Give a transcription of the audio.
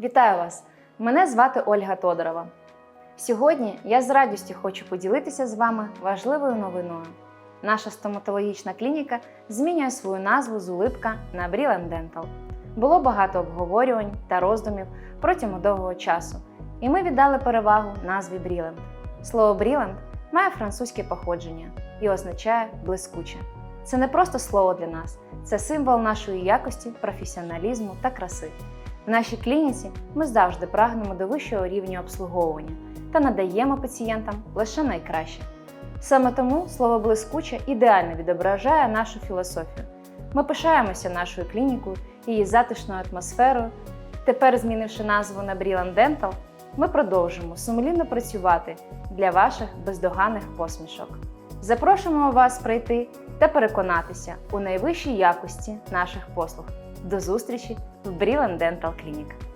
Вітаю вас! Мене звати Ольга Тодорова. Сьогодні я з радістю хочу поділитися з вами важливою новиною. Наша стоматологічна клініка змінює свою назву з улипка на Brilliant Dental. Було багато обговорювань та роздумів протягом довгого часу, і ми віддали перевагу назві Brilliant. Слово Brilliant має французьке походження і означає блискуче. Це не просто слово для нас, це символ нашої якості, професіоналізму та краси. В нашій клініці ми завжди прагнемо до вищого рівня обслуговування та надаємо пацієнтам лише найкраще. Саме тому слово блискуче ідеально відображає нашу філософію. Ми пишаємося нашою клінікою, її затишною атмосферою. Тепер, змінивши назву на Brilliant Dental, ми продовжимо сумлінно працювати для ваших бездоганних посмішок. Запрошуємо вас прийти та переконатися у найвищій якості наших послуг. До зустрічі в Brilliant Dental Clinic.